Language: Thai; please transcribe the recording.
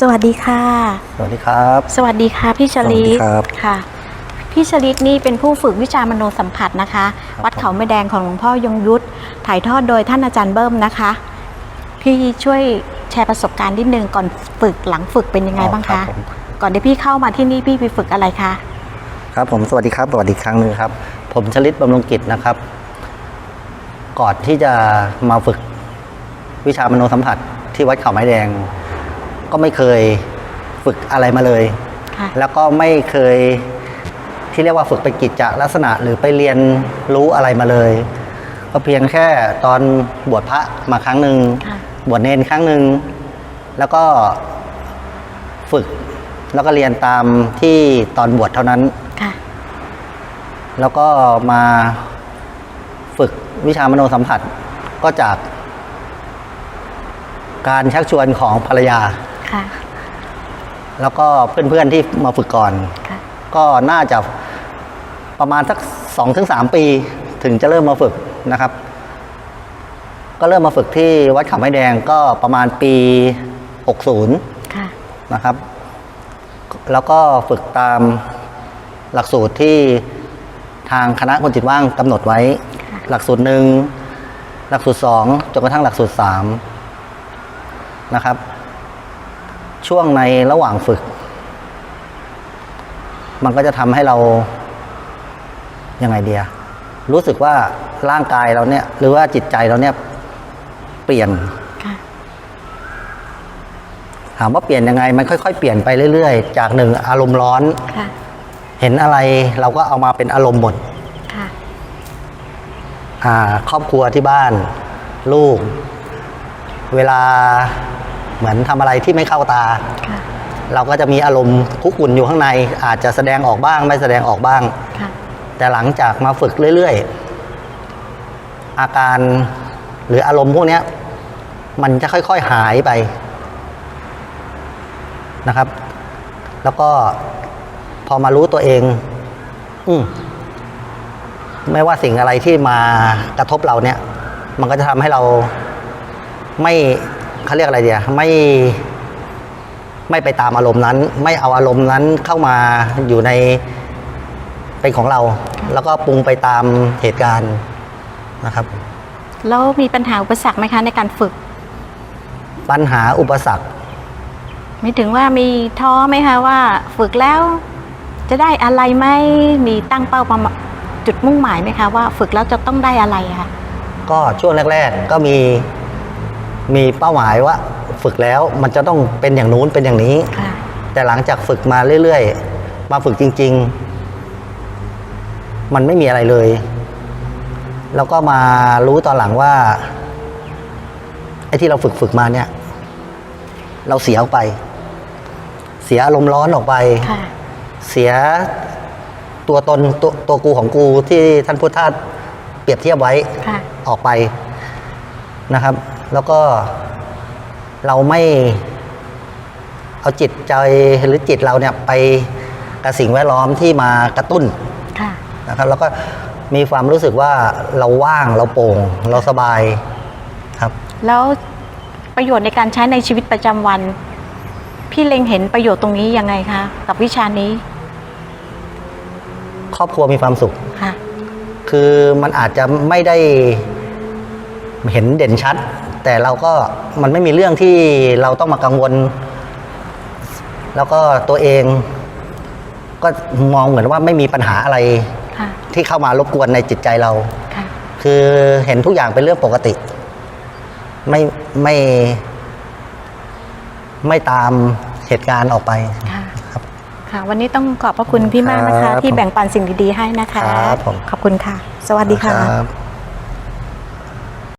สวัสดีค่ะ สวัสดีครับ สวัสดีค่ะพี่ชลิตสวัสดีครับค่ะ พี่ชลิตนี่เป็นผู้ฝึกวิชามโนสัมผัสนะคะ วัดเขาไม่แดงของหลวงพ่อยงยุทธถ่ายทอดโดยท่านอาจารย์เบิ้มนะคะ พี่ช่วยแชร์ประสบการณ์นิดนึงก่อนฝึกหลังฝึกเป็นยังไงบ้างครัคะบผมก่อนที่พี่เข้ามาที่นี่พี่ไปฝึกอะไรคะครับผมสวัสดีครับสวัสดีอีกครั้งหนึ่งครับ ผมชลิตบำรุงกิจนะครับ ก่อนที่จะมาฝึกวิชามโนสัมผัสที่วัดเขาไม้แดง ก็ไม่เคยฝึกอะไรมาเลยค่ะแล้วก็ไม่เคยที่เรียกว่าฝึกไปนกิจจลักษณะหรือไปเรียนรู้อะไรมาเลย ก็เพียงแค่ตอนบวชพระมาครั้งหนึ่งค่ะบวชเนนครั้งหนึ่งแล้วก็ฝึกแล้วก็เรียนตามที่ตอนบวชเท่านั้นค่ะแล้วก็มาฝึกวิชามโนสัมผัสก็จากการชักชวนของภรรยา ค่ะ แล้วก็เพื่อนๆที่มาฝึกก่อนค่ะก็น่าจะประมาณสักสองถึงสามปี ถึงจะเริ่มมาฝึกนะครับ ก็เริ่มมาฝึกที่วัดเขาไม้แดงก็ประมาณปี 60ค่ะนะครับ แล้วก็ฝึกตามหลักสูตรที่ทางคณะคนจิตว่างกำหนดไว้ค่ะหลักสูตรหนึ่งหลักสูตรสองจนกระทั่งหลักสูตรสามนะครับ ช่วงในระหว่างฝึก มันก็จะทำให้เรายังไงเดียรู้สึกว่าร่างกายเราเนี่ย หรือว่าจิตใจเราเนี่ย เปลี่ยนค่ะถามว่าเปลี่ยนยังไง มันค่อยๆ เปลี่ยนไปเรื่อยๆ จากหนึ่งอารมณ์ร้อนค่ะเห็นอะไรเราก็เอามาเป็นอารมณ์หมดค่ะอ่าครอบครัวที่บ้าน ลูก เวลา เหมือนทำอะไรที่ไม่เข้าตาค่ะเราก็จะมีอารมณ์คุกคุ่นอยู่ข้างใน อาจจะแสดงออกบ้างไม่แสดงออกบ้างค่ะแต่หลังจากมาฝึกเรื่อยๆ อาการหรืออารมณ์พวกเนี้ยมันจะค่อยๆหายไปนะครับ แล้วก็พอมารู้ตัวเอง อืมไม่ว่าสิ่งอะไรที่มากระทบเราเนี่ย มันก็จะทำให้เราไม่ เขาเรียกอะไรเดียไม่ไม่ไปตามอารมณ์นั้น ไม่เอาอารมณ์นั้นเข้ามาอยู่ในเป็นของเรา แล้วก็ปรุงไปตามเหตุการณ์นะครับ แล้วมีปัญหาอุปสรรคไหมคะในการฝึก ปัญหาอุปสรรคไม่ถึงว่ามีท้อไหมคะว่าฝึกแล้ว จะได้อะไรไหมมีตั้งเป้าประมาณจุดมุ่งหมายไหมคะว่า ฝึกแล้วจะต้องได้อะไรอะคะก็ช่วงแรก ๆ ก็มี มีเป้าหมายว่าฝึกแล้วมันจะต้องเป็นอย่างนู้นเป็นอย่างนี้ ค่ะแต่หลังจากฝึกมาเรื่อยๆ มาฝึกจริง ๆ มันไม่มีอะไรเลย แล้วก็มารู้ตอนหลังว่า ไอ้ที่เราฝึกฝึกมาเนี่ย เราเสียออกไป เสียอารมณ์ร้อนออกไป ค่ะ เสียตัวตนตัวตัวกูของกูที่ท่านพุทธทาสเปรียบเทียบไว้ค่ะ ออกไป นะครับ แล้วก็เราไม่เอาจิตใจหรือจิตเราเนี่ยไปกับสิ่งแวดล้อมที่มากระตุ้นค่ะนะครับ แล้วก็มีความรู้สึกว่าเราว่างเราโปร่งเราสบายครับ แล้วประโยชน์ในการใช้ในชีวิตประจำวัน พี่เล็งเห็นประโยชน์ตรงนี้ยังไงคะ กับวิชานี้ ครอบครัวมีความสุขค่ะคือมันอาจจะไม่ได้ เห็นเด่นชัด แต่เราก็มันไม่มีเรื่องที่เราต้องมากังวล แล้วก็ตัวเอง ก็มองเหมือนว่าไม่มีปัญหาอะไรค่ะที่เข้ามารบกวนในจิตใจเราค่ะคือเห็นทุกอย่างเป็นเรื่องปกติ ไม่ไม่ ไม่ตามเหตุการณ์ออกไปค่ะครับค่ะ วันนี้ต้องขอบพระคุณพี่มากนะครัคะบที่แบ่งปันสิ่งดีๆให้นะคะครับผมขอบคุณค่ะ สวัสดีค่ะรับ